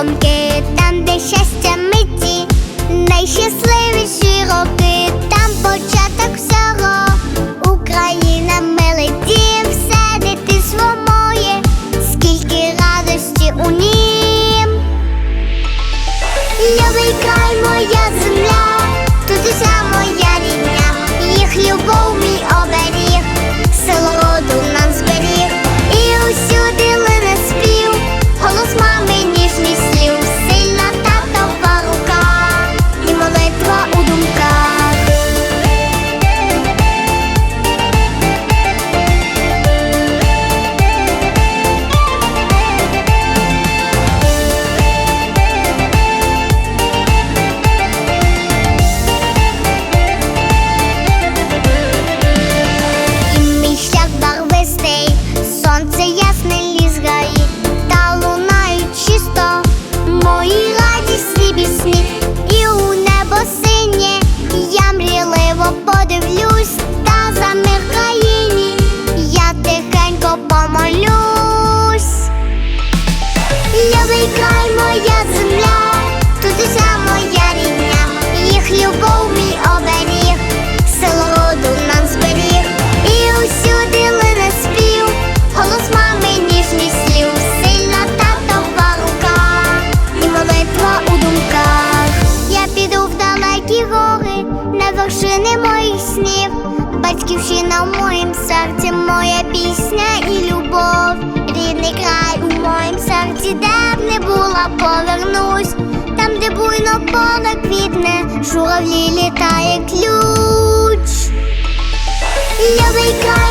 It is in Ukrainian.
Конки там, де щастя миті найщасливіші вершини моїх снів, батьківщина в моїм серці, моя пісня і любов, рідний край у моїм серці, де б не була, повернусь, там, де буйно поле квітне, журавлі літає ключ. Любий край